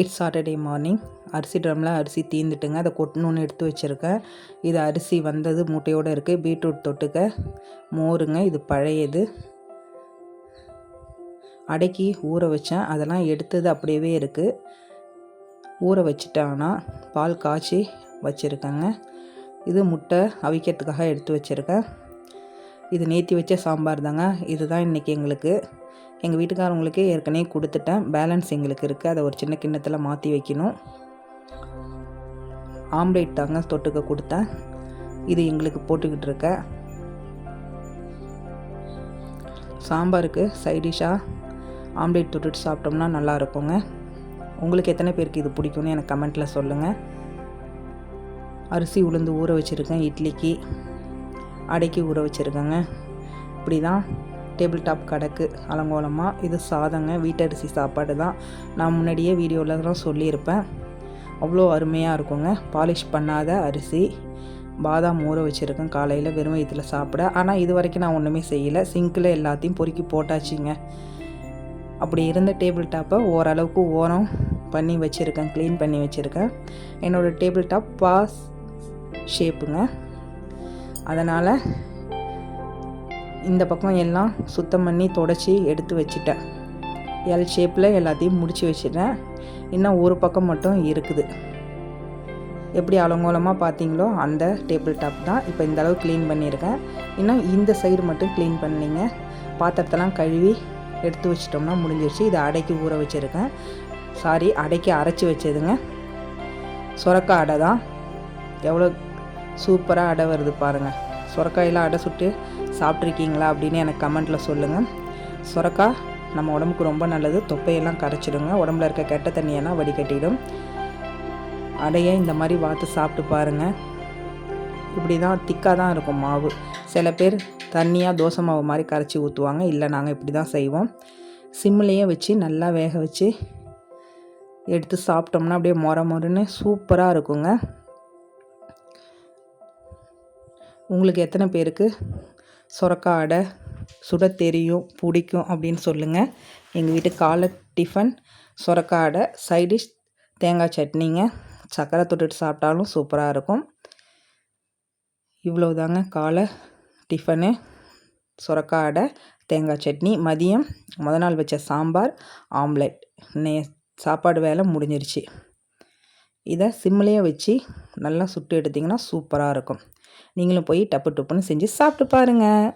It's Saturday morning அரிசி ட்ரம்மில் அரிசி தீந்துட்டுங்க. அதை கொட்டணுன்னு எடுத்து வச்சுருக்கேன் இது அரிசி வந்தது மூட்டையோடு இருக்குது பீட்ரூட் தொட்டுக்க. மோருங்க. இது பழையது. அடக்கி ஊற வச்சேன். அதெல்லாம் எடுத்தது அப்படியே இருக்குது ஊற வச்சுட்டாங்கன்னா பால் காய்ச்சி வச்சுருக்கேங்க. இது முட்டை அவிக்கிறதுக்காக எடுத்து வச்சுருக்கேன். இது நேற்றி வச்ச சாம்பார் தாங்க. இதுதான் இன்றைக்கி எங்களுக்கு. எங்கள் வீட்டுக்காரவங்களுக்கு ஏற்கனவே கொடுத்துட்டேன். பேலன்ஸ் எங்களுக்கு இருக்குது அதை ஒரு சின்ன கிண்ணத்தில் மாற்றி வைக்கணும். ஆம்லேட் தாங்க தொட்டுக்க கொடுத்தேன். இது எங்களுக்கு போட்டுக்கிட்டு இருக்க. சாம்பாருக்கு சைடிஷாக ஆம்லேட் தொட்டுட்டு சாப்பிட்டோம்னா நல்லா இருக்குங்க. உங்களுக்கு எத்தனை பேருக்கு இது பிடிக்கும்னு எனக்கு கமெண்ட்டில் சொல்லுங்கள் அரிசி உளுந்து ஊற வச்சுருக்கேன் இட்லிக்கு. அடக்கி ஊற வச்சுருக்கேங்க. இப்படி தான் டேபிள் டாப் கடக்கு அலங்கோலமாக இது சாதங்க வீட்டரிசி சாப்பாடு தான். நான் முன்னாடியே வீடியோவில் சொல்லியிருப்பேன். அவ்வளோ அருமையாக இருக்குங்க. பாலிஷ் பண்ணாத அரிசி. பாதாம் ஊற வச்சுருக்கேன் காலையில் வெறும் இதில் சாப்பிட. ஆனால் இது வரைக்கும் நான் ஒன்றுமே செய்யலை. சிங்கில் எல்லாத்தையும் பொறுக்கி போட்டாச்சுங்க. அப்படி இருந்த டேபிள் டாப்பை ஓரளவுக்கு ஓரம் பண்ணி வச்சுருக்கேன் க்ளீன் பண்ணி வச்சுருக்கேன். என்னோடய டேபிள் டாப் பாஸ் ஷேப்புங்க. அதனால் இந்த பக்கம் எல்லாம் சுத்தம் பண்ணி தொடச்சி எடுத்து வச்சிட்டேன். எல் ஷேப்பில் எல்லாத்தையும் முடித்து வச்சுட்டேன் இன்னும் ஒரு பக்கம் மட்டும் இருக்குது. எப்படி அலங்கோலமாக பார்த்தீங்களோ அந்த டேபிள் டாப் தான். இப்போ இந்த அளவு க்ளீன் பண்ணியிருக்கேன். இன்னும் இந்த சைடு மட்டும் க்ளீன் பண்ணிங்க. பாத்திரத்தெல்லாம் கழுவி எடுத்து வச்சிட்டோம்னா முடிஞ்சிருச்சு. இதை அடைக்கி ஊற வச்சுருக்கேன். சாரி அடைக்கி அரைச்சி வச்சதுங்க. சுரக்க அடை தான். எவ்வளோ சூப்பராக அடை வருது பாருங்கள் சுரக்காயில் அடை சுட்டு சாப்பிட்ருக்கீங்களா அப்படின்னு எனக்கு கமெண்ட்டில் சொல்லுங்கள் சுரக்காய் நம்ம உடம்புக்கு ரொம்ப நல்லது. தொப்பையெல்லாம் கரைச்சிடுங்க. உடம்புல இருக்க கெட்ட தண்ணியெல்லாம் வடிகட்டிடும். அடையை இந்த மாதிரி வாத்து சாப்பிட்டு பாருங்கள் இப்படி தான் திக்காக தான் இருக்கும் மாவு. சில பேர் தண்ணியாக தோசை மாவு மாதிரி கரைச்சி ஊற்றுவாங்க இல்லை நாங்கள் இப்படி தான் செய்வோம். சிம்லேயே வச்சு நல்லா வேக வச்சு எடுத்து சாப்பிட்டோம்னா அப்படியே மொர மொறுன்னு சூப்பராக இருக்குங்க. உங்களுக்கு எத்தனை பேருக்கு? சுரக்கா அடை சுட தெரியும் பிடிக்கும் அப்படின்னு சொல்லுங்கள் எங்கள் வீட்டு காலை டிஃபன் சுரக்கா அடை சைடிஷ் தேங்காய் சட்னிங்க சக்கரை தொட்டுட்டு சாப்பிட்டாலும் சூப்பராக இருக்கும். இவ்வளோதாங்க காலை டிஃபனு சுரக்கா அடை தேங்காய் சட்னி மதியம் முத நாள் வச்ச சாம்பார் ஆம்லெட் நே சாப்பாடு வேலை முடிஞ்சிருச்சு. இதை சிம்லேயே வச்சு நல்லா சுட்டு எடுத்திங்கன்னா சூப்பராக இருக்கும். நீங்களும் போய் டப்பு டப்புன்னு செஞ்சு சாப்பிட்டு பாருங்கள்